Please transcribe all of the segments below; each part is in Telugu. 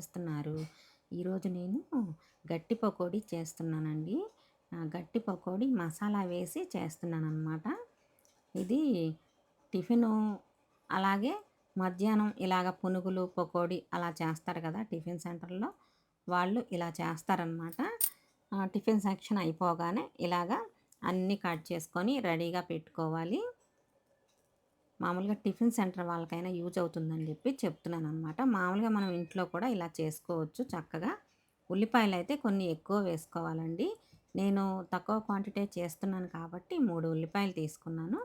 చేస్తున్నారు. ఈరోజు నేను గట్టి పకోడీ చేస్తున్నానండి. గట్టి పకోడీ మసాలా వేసి చేస్తున్నాను అనమాట ఇది టిఫిను అలాగే మధ్యాహ్నం ఇలాగ పునుగులు పకోడీ అలా చేస్తారు కదా టిఫిన్ సెంటర్లో. వాళ్ళు ఇలా చేస్తారనమాట టిఫిన్ సెక్షన్ అయిపోగానే ఇలాగా అన్నీ కట్ చేసుకొని రెడీగా పెట్టుకోవాలి. మామూలుగా టిఫిన్ సెంటర్ వాళ్ళకైనా యూజ్ అవుతుందని చెప్పి చెప్తున్నాను అనమాట మామూలుగా మనం ఇంట్లో కూడా ఇలా చేసుకోవచ్చు చక్కగా. ఉల్లిపాయలు అయితే కొన్ని ఎక్కువ వేసుకోవాలండి. నేను తక్కువ క్వాంటిటీ చేస్తున్నాను కాబట్టి మూడు ఉల్లిపాయలు తీసుకున్నాను.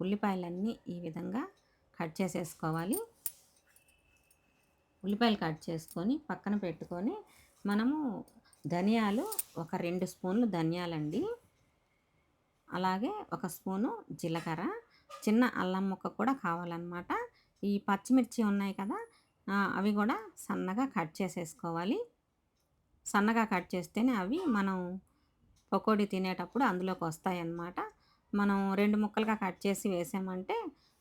ఉల్లిపాయలన్నీ ఈ విధంగా కట్ చేసేసుకోవాలి. ఉల్లిపాయలు కట్ చేసుకొని పక్కన పెట్టుకొని మనము ధనియాలు ఒక రెండు స్పూన్లు ధనియాలండి. అలాగే ఒక స్పూను జీలకర్ర. చిన్న అల్లం ముక్క కూడా కావాలన్నమాట. ఈ పచ్చిమిర్చి ఉన్నాయి కదా అవి కూడా సన్నగా కట్ చేసేసుకోవాలి. సన్నగా కట్ చేస్తేనే అవి మనం పకోడీ తినేటప్పుడు అందులోకి వస్తాయి అన్నమాట మనం రెండు ముక్కలుగా కట్ చేసి వేసామంటే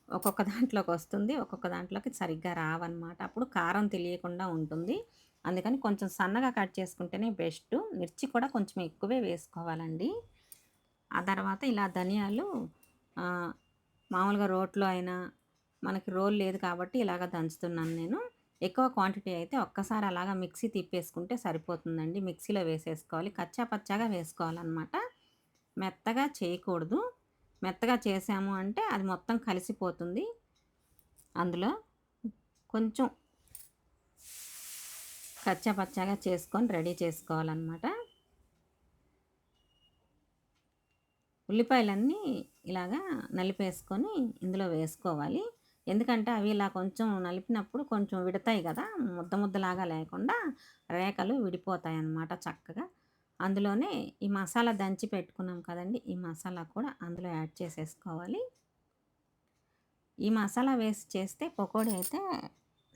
ఒక్కొక్క దాంట్లోకి వస్తుంది ఒక్కొక్క దాంట్లోకి సరిగ్గా రావన్నమాట. అప్పుడు కారం తెలియకుండా ఉంటుంది. అందుకని కొంచెం సన్నగా కట్ చేసుకుంటేనే బెస్ట్. మిర్చి కూడా కొంచెం ఎక్కువే వేసుకోవాలండి. ఆ తర్వాత ఇలా ధనియాలు మామూలుగా రోట్లో అయినా మనకి రోల్ లేదు కాబట్టి ఇలాగ దంచుతున్నాను నేను. ఎక్కువ క్వాంటిటీ అయితే ఒక్కసారి అలాగా మిక్సీ తిప్పేసుకుంటే సరిపోతుందండి. మిక్సీలో వేసేసుకోవాలి. కచ్చా పచ్చాగా వేసుకోవాలన్నమాట. మెత్తగా చేయకూడదు. మెత్తగా చేసాము అంటే అది మొత్తం కలిసిపోతుంది. అందులో కొంచెం కచ్చా పచ్చాగా చేసుకొని రెడీ చేసుకోవాలన్నమాట. ఉల్లిపాయలన్నీ ఇలాగా నలిపేసుకొని ఇందులో వేసుకోవాలి. ఎందుకంటే అవి ఇలా కొంచెం నలిపినప్పుడు కొంచెం విడతాయి కదా ముద్ద ముద్దలాగా లేకుండా రేఖలు విడిపోతాయి అన్నమాట చక్కగా. అందులోనే ఈ మసాలా దంచి పెట్టుకున్నాం కదండి ఈ మసాలా కూడా అందులో యాడ్ చేసేసుకోవాలి. ఈ మసాలా వేసి చేస్తే పకోడీ అయితే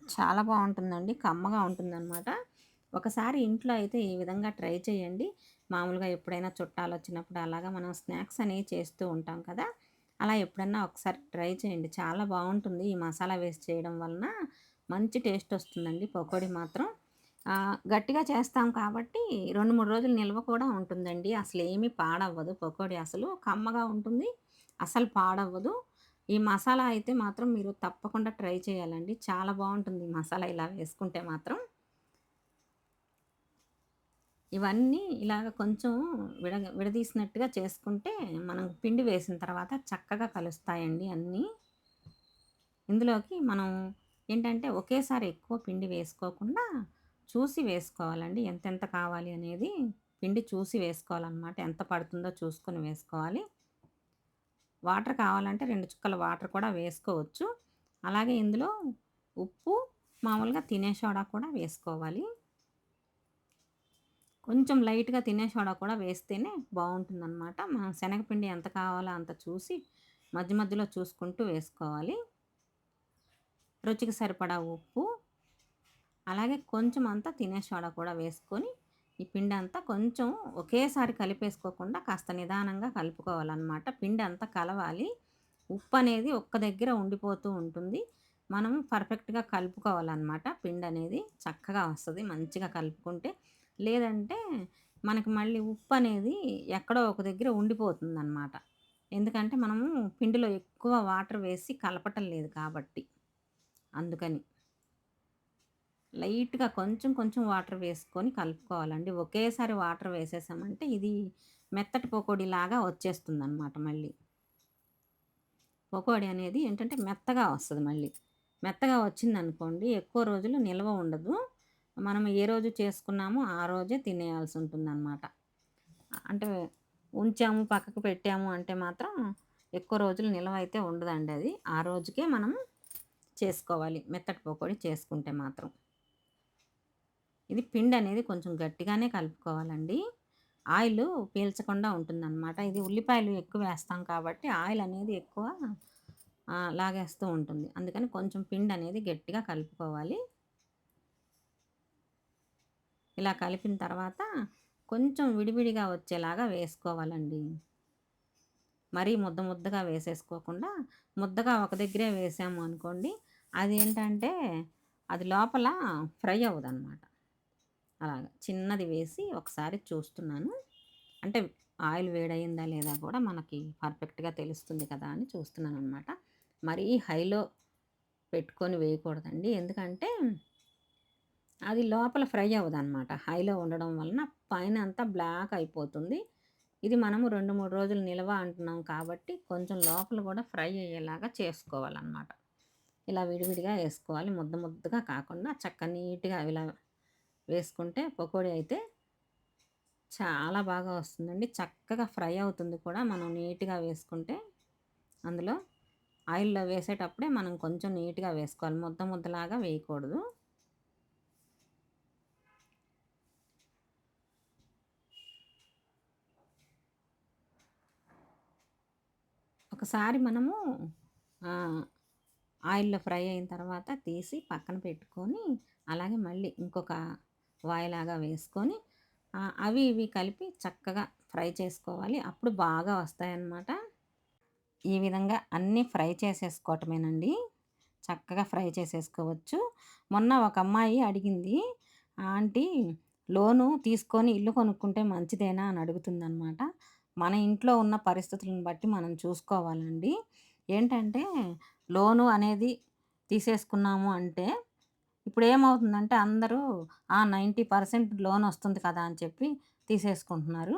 చాలా బాగుంటుందండి కమ్మగా ఉంటుందన్నమాట. ఒకసారి ఇంట్లో అయితే ఈ విధంగా ట్రై చేయండి. మామూలుగా ఎప్పుడైనా చుట్టాలు వచ్చినప్పుడు అలాగా మనం స్నాక్స్ అనేవి చేస్తూ ఉంటాం కదా అలా ఎప్పుడన్నా ఒకసారి ట్రై చేయండి. చాలా బాగుంటుంది ఈ మసాలా వేసి చేయడం వలన. మంచి టేస్ట్ వస్తుందండి పకోడీ మాత్రం. గట్టిగా చేస్తాం కాబట్టి రెండు మూడు రోజులు నిల్వ కూడా ఉంటుందండి. అసలు ఏమీ పాడవ్వదు పకోడీ అసలు. కమ్మగా ఉంటుంది అసలు పాడవ్వదు. ఈ మసాలా అయితే మాత్రం మీరు తప్పకుండా ట్రై చేయాలండి. చాలా బాగుంటుంది మసాలా ఇలా వేసుకుంటే మాత్రం. ఇవన్నీ ఇలాగ కొంచెం విడ విడదీసినట్టుగా చేసుకుంటే మనం పిండి వేసిన తర్వాత చక్కగా కలుస్తాయండి అన్నీ. ఇందులోకి మనం ఏంటంటే ఒకేసారి ఎక్కువ పిండి వేసుకోకుండా చూసి వేసుకోవాలండి. ఎంతెంత కావాలి అనేది పిండి చూసి వేసుకోవాలన్నమాట. ఎంత పడుతుందో చూసుకొని వేసుకోవాలి. వాటర్ కావాలంటే రెండు చుక్కల వాటర్ కూడా వేసుకోవచ్చు. అలాగే ఇందులో ఉప్పు మామూలుగా తినే సోడా కూడా వేసుకోవాలి. కొంచెం లైట్గా తినే సోడా కూడా వేస్తేనే బాగుంటుందన్నమాట మనం శనగపిండి ఎంత కావాలో అంత చూసి మధ్య మధ్యలో చూసుకుంటూ వేసుకోవాలి. రుచికి సరిపడా ఉప్పు అలాగే కొంచెం అంతా తినే సోడా కూడా వేసుకొని ఈ పిండి అంతా కొంచెం ఒకేసారి కలిపేసుకోకుండా కాస్త నిదానంగా కలుపుకోవాలన్నమాట. పిండి అంతా కలవాలి. ఉప్పు అనేది ఒక్క దగ్గర ఉండిపోతూ ఉంటుంది. మనం పర్ఫెక్ట్గా కలుపుకోవాలన్నమాట. పిండి అనేది చక్కగా వస్తుంది. మంచిగా కలుపుకుంటే లేదంటే మనకి మళ్ళీ ఉప్పు అనేది ఎక్కడో ఒక దగ్గర ఉండిపోతుందన్నమాట. ఎందుకంటే మనము పిండిలో ఎక్కువ వాటర్ వేసి కలపటం లేదు కాబట్టి. అందుకని. లైట్గా కొంచెం కొంచెం వాటర్ వేసుకొని కలుపుకోవాలండి. ఒకేసారి వాటర్ వేసేసామంటే ఇది మెత్తటి పకోడీ లాగా వచ్చేస్తుంది అనమాట మళ్ళీ. పకోడీ అనేది ఏంటంటే మెత్తగా వస్తుంది మళ్ళీ. మెత్తగా వచ్చిందనుకోండి ఎక్కువ రోజులు నిల్వ ఉండదు. మనం ఏ రోజు చేసుకున్నామో ఆ రోజే తినేయాల్సి ఉంటుందన్నమాట అంటే ఉంచాము పక్కకు పెట్టాము అంటే మాత్రం ఎక్కువ రోజులు నిల్వ అయితే ఉండదండి అది. ఆ రోజుకే మనం చేసుకోవాలి మెత్తటి పకోడీ చేసుకుంటే మాత్రం. ఇది పిండి అనేది కొంచెం గట్టిగానే కలుపుకోవాలండి. ఆయిల్ పీల్చకుండా ఉంటుందన్నమాట. ఇది ఉల్లిపాయలు ఎక్కువ వేస్తాం కాబట్టి ఆయిల్ అనేది ఎక్కువ లాగేస్తూ ఉంటుంది. అందుకని కొంచెం పిండి అనేది గట్టిగా కలుపుకోవాలి. ఇలా కలిపిన తర్వాత కొంచెం విడివిడిగా వచ్చేలాగా వేసుకోవాలండి. మరీ ముద్ద ముద్దగా వేసేసుకోకుండా ముద్దగా ఒక దగ్గరే వేసాము అనుకోండి అది ఏంటంటే అది లోపల ఫ్రై అవ్వదన్నమాట. అలాగా చిన్నది వేసి ఒకసారి చూస్తున్నాను. అంటే ఆయిల్ వేడయిందా లేదా కూడా మనకి పర్ఫెక్ట్గా తెలుస్తుంది కదా అని చూస్తున్నాను అనమాట మరీ హైలో పెట్టుకొని వేయకూడదండి. ఎందుకంటే అది లోపల ఫ్రై అవ్వదన్నమాట. హైలో ఉండడం వలన పైన అంతా బ్లాక్ అయిపోతుంది. ఇది మనము రెండు మూడు రోజులు నిల్వ అంటున్నాం కాబట్టి కొంచెం లోపల కూడా ఫ్రై అయ్యేలాగా చేసుకోవాలన్నమాట. ఇలా విడివిడిగా వేసుకోవాలి. ముద్ద ముద్దగా కాకుండా చక్క నీట్గా ఇలా వేసుకుంటే పకోడీ అయితే చాలా బాగా వస్తుందండి. చక్కగా ఫ్రై అవుతుంది కూడా. మనం నీట్గా వేసుకుంటే అందులో ఆయిల్లో వేసేటప్పుడే మనం కొంచెం నీట్గా వేసుకోవాలి. ముద్ద ముద్దలాగా వేయకూడదు. ఒకసారి మనము ఆయిల్లో ఫ్రై అయిన తర్వాత తీసి పక్కన పెట్టుకొని అలాగే మళ్ళీ ఇంకొక వాయిలాగా వేసుకొని అవి ఇవి కలిపి చక్కగా ఫ్రై చేసుకోవాలి. అప్పుడు బాగా వస్తాయన్నమాట. ఈ విధంగా అన్నీ ఫ్రై చేసేసుకోవటమేనండి. చక్కగా ఫ్రై చేసేసుకోవచ్చు. మొన్న ఒక అమ్మాయి అడిగింది ఆంటీ లోను తీసుకొని ఇల్లు కొనుక్కుంటే మంచిదేనా? అని అడుగుతుందనమాట మన ఇంట్లో ఉన్న పరిస్థితులను బట్టి మనం చూసుకోవాలండి. ఏంటంటే లోను అనేది తీసేసుకున్నాము అంటే ఇప్పుడు ఏమవుతుందంటే అందరూ ఆ నైంటీ పర్సెంట్ లోన్ వస్తుంది కదా అని చెప్పి తీసేసుకుంటున్నారు.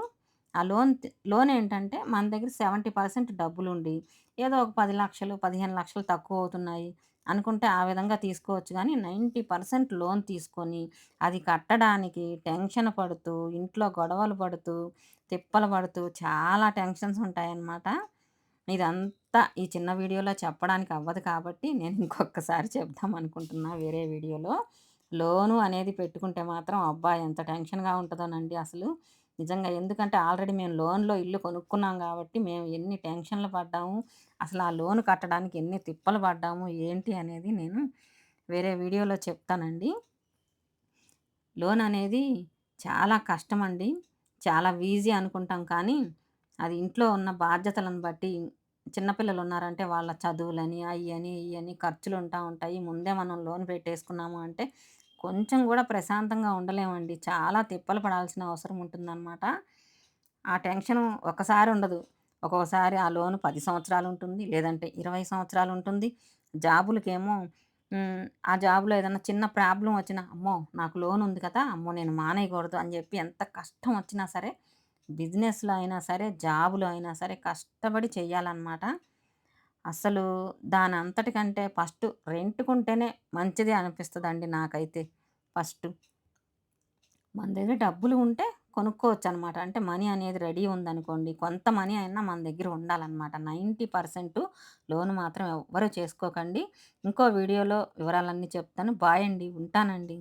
ఆ లోన్ లోన్ ఏంటంటే మన దగ్గర సెవెంటీ పర్సెంట్ డబ్బులుండి ఏదో ఒక పది లక్షలు పదిహేను లక్షలు తక్కువ అవుతున్నాయి. అనుకుంటే ఆ విధంగా తీసుకోవచ్చు. కానీ నైంటీ పర్సెంట్ లోన్ తీసుకొని అది కట్టడానికి టెన్షన్ పడుతూ ఇంట్లో గొడవలు పడుతూ తిప్పలు పడుతూ చాలా టెన్షన్స్ ఉంటాయన్నమాట. ఇదంతా ఈ చిన్న వీడియోలో చెప్పడానికి అవ్వదు కాబట్టి నేను ఇంకొకసారి చెప్దాం అనుకుంటున్నా వేరే వీడియోలో. లోను అనేది పెట్టుకుంటే మాత్రం అబ్బా ఎంత టెన్షన్గా ఉంటుందోనండి అసలు. నిజంగా ఎందుకంటే ఆల్రెడీ మేము లోన్లో ఇల్లు కొనుక్కున్నాం కాబట్టి మేము ఎన్ని టెన్షన్లు పడ్డాము అసలు ఆ లోన్ కట్టడానికి ఎన్ని తిప్పలు పడ్డాము ఏంటి అనేది నేను వేరే వీడియోలో చెప్తానండి. లోన్ అనేది చాలా కష్టం అండి చాలా ఈజీ అనుకుంటాం కానీ అది ఇంట్లో ఉన్న బాధ్యతలను బట్టి చిన్నపిల్లలు ఉన్నారంటే వాళ్ళ చదువులని అయ్యని ఇవని ఖర్చులు ఉంటా ఉంటాయి. ముందే మనం లోన్ పెట్టేసుకున్నాము అంటే కొంచెం కూడా ప్రశాంతంగా ఉండలేమండి. చాలా తిప్పలు పడాల్సిన అవసరం ఉంటుందన్నమాట. ఆ టెన్షన్ ఒకసారి ఉండదు. ఒక్కొక్కసారి ఆ లోన్ పది సంవత్సరాలు ఉంటుంది లేదంటే ఇరవై సంవత్సరాలు ఉంటుంది. జాబులకేమో ఆ జాబ్లో ఏదైనా చిన్న ప్రాబ్లం వచ్చినా అమ్మో నాకు లోన్ ఉంది కదా అమ్మో నేను మానేయకూడదు అని చెప్పి ఎంత కష్టం వచ్చినా సరే బిజినెస్లో అయినా సరే జాబులో అయినా సరే కష్టపడి చేయాలన్నమాట అసలు దాని అంతటికంటే ఫస్ట్ రెంట్కుంటేనే మంచిది అనిపిస్తుందండి నాకైతే ఫస్ట్. మన దగ్గర డబ్బులు ఉంటే కొనుక్కోవచ్చు అనమాట అంటే మనీ అనేది రెడీ ఉందనుకోండి కొంత మనీ అయినా మన దగ్గర ఉండాలన్నమాట నైంటీ పర్సెంట్ లోన్ మాత్రం ఎవ్వరూ చేసుకోకండి. ఇంకో వీడియోలో వివరాలన్నీ చెప్తాను. బాయ్ అండి. ఉంటానండి.